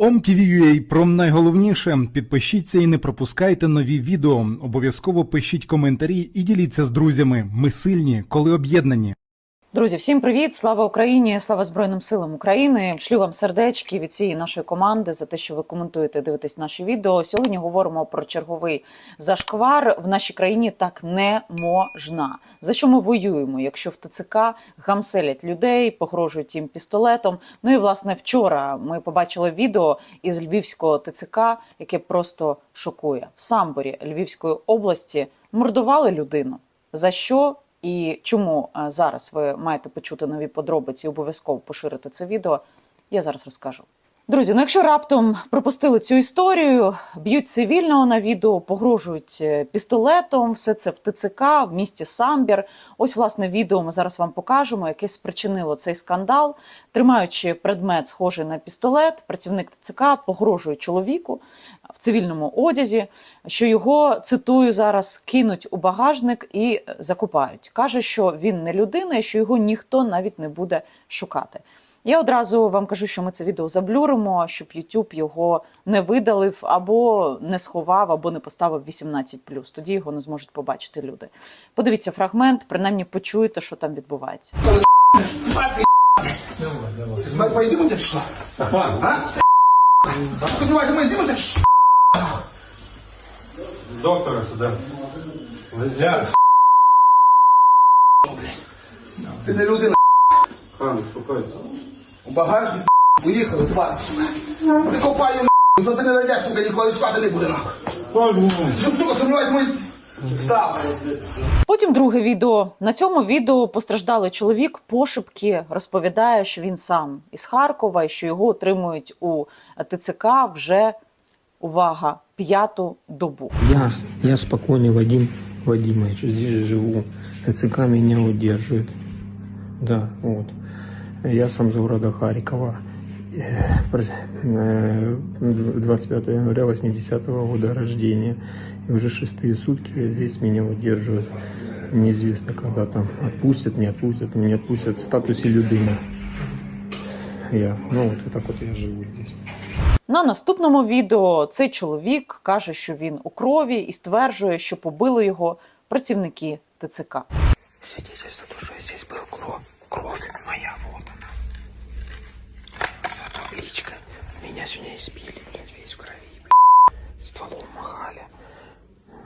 OMTV.ua про найголовніше. Підпишіться і не пропускайте нові відео. Обов'язково пишіть коментарі і діліться з друзями. Ми сильні, коли об'єднані. Друзі, всім привіт! Слава Україні! Слава Збройним силам України! Шлю вам сердечки від цієї нашої команди за те, що ви коментуєте, дивитесь наші відео. Сьогодні говоримо про черговий зашквар в нашій країні. Так не можна. За що ми воюємо? Якщо в ТЦК гамселять людей, погрожують їм пістолетом. Ну і власне вчора ми побачили відео із львівського ТЦК, яке просто шокує в самборі Львівської області. Мордували людину. За що і чому е, зараз ви маєте почути нові подробиці, обов'язково поширити це відео, я зараз розкажу. Друзі, ну якщо раптом пропустили цю історію, б'ють цивільного на відео, погрожують е, пістолетом, все це в ТЦК, в місті Самбір. Ось власне відео ми зараз вам покажемо, яке спричинило цей скандал. Тримаючи предмет, схожий на пістолет, працівник ТЦК погрожує чоловіку в цивільному одязі, що його цитую зараз кинуть у багажник і закопають. каже, що він не людина, і що його ніхто навіть не буде шукати. Я одразу вам кажу, що ми це відео заблюримо, щоб YouTube його не видалив або не сховав, або не поставив 18+. Тоді його не зможуть побачити люди. Подивіться фрагмент, принаймні почуєте, що там відбувається. Мы поедимся, что? А? Ты думаешь, мы зимуся? Ш**. Доктора сюди. Я Ти не людина. хан, успокойся. У багажник поїхали, тварь. Прикопаю, то ти не знайдеш, сука, ніколи шукати не буде, нахуй. Що, сука, сумніваюся, ми... Став. Потім друге відео. На цьому відео постраждалий чоловік пошепки розповідає, що він сам із Харкова і що його отримують у ТЦК вже увага п'яту добу. Я, я спокойный Вадим Вадимович, здесь живу. ТЦК меня удерживает. Да, вот. Я сам из города Харькова. Э, прос- э, 25 января 80 года рождения. И уже шестые сутки здесь меня удерживают. Неизвестно, когда там отпустят, не отпустят, не отпустят. В статусе людина. Я, ну вот, вот так вот я живу здесь. На наступному відео цей чоловік каже, що він у крові і стверджує, що побили його працівники ТЦК. Свидетельство, Меня сегодня избили, блядь, весь в крови, блядь. Стволом махали.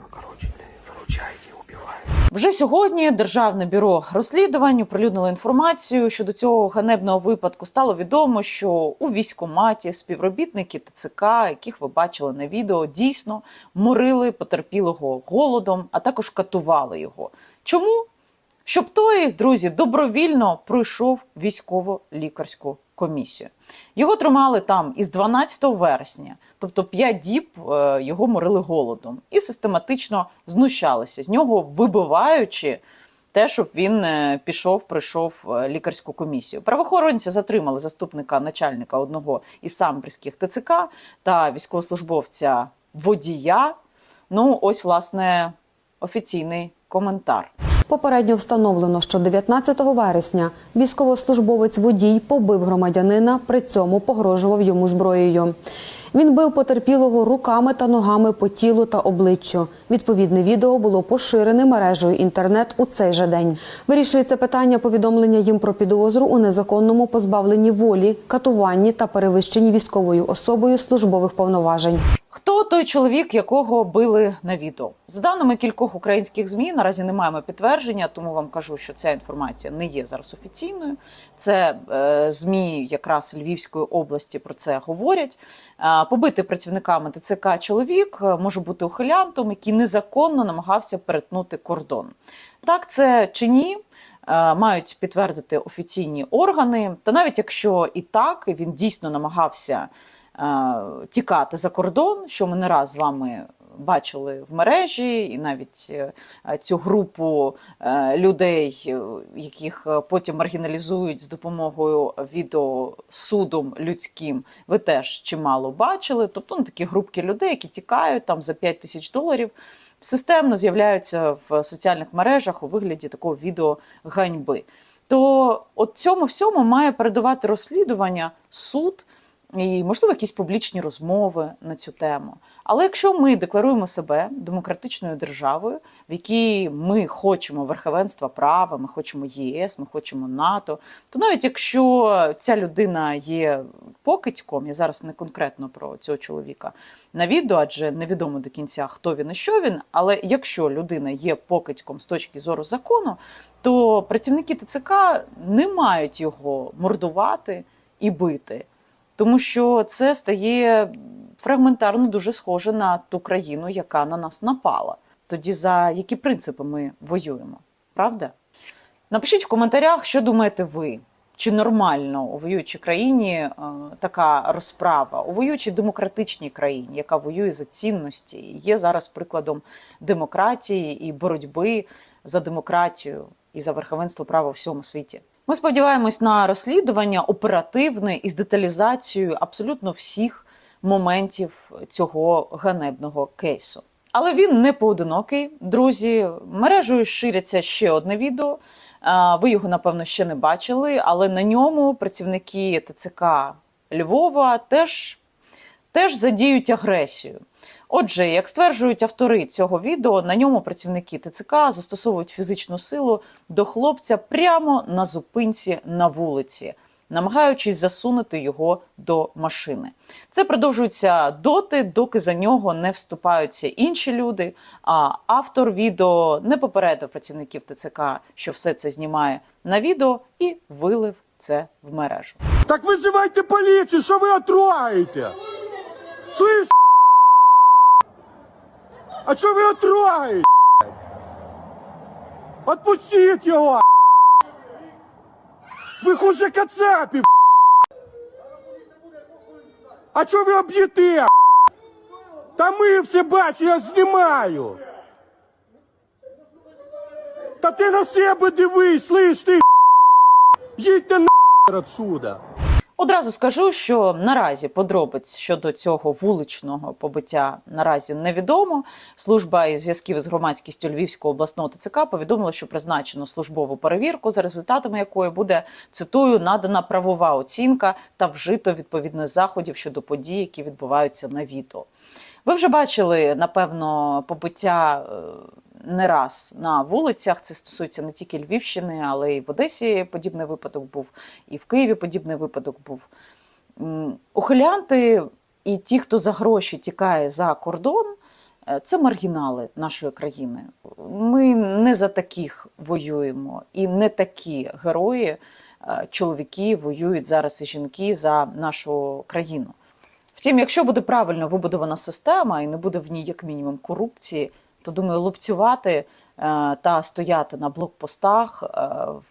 Короче, блядь, выручайте, убивают. Вже сьогодні Державне бюро розслідувань оприлюднило інформацію щодо цього ганебного випадку. Стало відомо, що у військкоматі співробітники ТЦК, яких ви бачили на відео, дійсно морили потерпілого голодом, а також катували його. Чому? Щоб той, друзі, добровільно пройшов військово-лікарську комісію. Його тримали там із 12 вересня, тобто 5 діб е, його морили голодом і систематично знущалися з нього, вибиваючи те, щоб він е, пішов, пройшов е, лікарську комісію. Правоохоронці затримали заступника начальника одного із самбірських ТЦК та військовослужбовця водія. Ну, ось власне офіційний коментар. Попередньо встановлено, що 19 вересня військовослужбовець водій побив громадянина, при цьому погрожував йому зброєю. Він бив потерпілого руками та ногами по тілу та обличчю. Відповідне відео було поширене мережею інтернет у цей же день. Вирішується питання повідомлення їм про підозру у незаконному позбавленні волі, катуванні та перевищенні військовою особою службових повноважень. Хто той чоловік, якого били на відео? За даними кількох українських змі, наразі не маємо підтвердження, тому вам кажу, що ця інформація не є зараз офіційною. Це е, змі якраз Львівської області про це говорять. Е, побитий працівниками ТЦК чоловік е, може бути ухилянтом, який незаконно намагався перетнути кордон. Так це чи ні? е, Мають підтвердити офіційні органи, та навіть якщо і так, він дійсно намагався тікати за кордон, що ми не раз з вами бачили в мережі, і навіть е, цю групу е, людей, е, яких е, потім маргіналізують з допомогою відео судом людським, ви теж чимало бачили. Тобто ну, такі групки людей, які тікають там за 5 тисяч доларів. Системно з'являються в соціальних мережах у вигляді такого відео ганьби. То от цьому всьому має передавати розслідування суд і, можливо, якісь публічні розмови на цю тему. Але якщо ми декларуємо себе демократичною державою, в якій ми хочемо верховенства права, ми хочемо ЄС, ми хочемо НАТО, то навіть якщо ця людина є покидьком, я зараз не конкретно про цього чоловіка на відео, адже невідомо до кінця, хто він і що він. Але якщо людина є покидьком з точки зору закону, то працівники ТЦК не мають його мордувати і бити, тому що це стає фрагментарно дуже схоже на ту країну, яка на нас напала. Тоді за які принципи ми воюємо, правда? Напишіть в коментарях, що думаєте ви. Чи нормально у воюючій країні е, така розправа у воюючій демократичній країні, яка воює за цінності, є зараз прикладом демократії і боротьби за демократію і за верховенство права у всьому світі? Ми сподіваємось на розслідування оперативне із деталізацією абсолютно всіх моментів цього ганебного кейсу. Але він не поодинокий. Друзі, мережею ширяться ще одне відео. Ви його, напевно, ще не бачили, але на ньому працівники ТЦК Львова теж, теж задіють агресію. Отже, як стверджують автори цього відео, на ньому працівники ТЦК застосовують фізичну силу до хлопця прямо на зупинці на вулиці, намагаючись засунути його до машини. Це продовжується доти, доки за нього не вступаються інші люди. А автор відео не попередив працівників ТЦК, що все це знімає на відео, і вилив це в мережу. Так вызывайте полицию, что вы отрогаете? Слышь, А что вы отрогаете? Отпустіть його! Ви хуже кацапів! А що ви об'єте? Та ми все бачимо, я знімаю! Та ти на себе дивись, слиш ти! Їдьте на отсюда! Одразу скажу, що наразі подробиць щодо цього вуличного побиття наразі невідомо. Служба із зв'язків з громадськістю Львівського обласного ТЦК повідомила, що призначено службову перевірку, за результатами якої буде цитую надана правова оцінка та вжито відповідних заходів щодо подій, які відбуваються на відео. Ви вже бачили, напевно, побиття е, не раз на вулицях. Це стосується не тільки Львівщини, але й в Одесі подібний випадок був, і в Києві подібний випадок був. Ухилянти і ті, хто за гроші тікає за кордон, е, це маргінали нашої країни. Ми не за таких воюємо, і не такі герої, е, чоловіки воюють зараз і жінки за нашу країну. Втім, якщо буде правильно вибудована система і не буде в ній як мінімум корупції, то думаю, лупцювати е, та стояти на блокпостах е,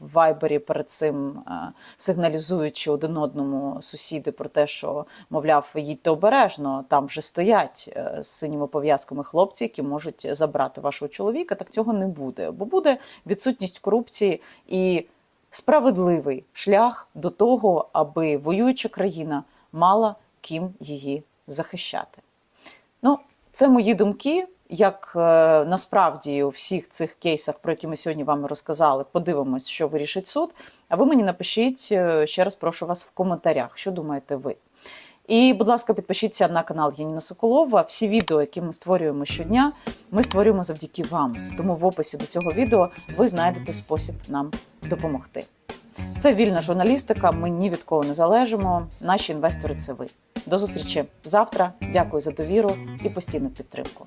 в вайбері перед цим, е, сигналізуючи один одному сусіди про те, що мовляв, їдьте обережно, там вже стоять з синіми пов'язками хлопці, які можуть забрати вашого чоловіка. Так цього не буде, бо буде відсутність корупції і справедливий шлях до того, аби воююча країна мала ким її захищати. Ну, це мої думки. Як е, насправді у всіх цих кейсах, про які ми сьогодні вам розказали, подивимось, що вирішить суд. А ви мені напишіть е, ще раз, прошу вас в коментарях, що думаєте ви. І, будь ласка, підпишіться на канал Яніна Соколова. Всі відео, які ми створюємо щодня, ми створюємо завдяки вам. Тому в описі до цього відео ви знайдете спосіб нам допомогти. Це вільна журналістика. Ми ні від кого не залежимо. Наші інвестори це ви. До зустрічі завтра. Дякую за довіру і постійну підтримку.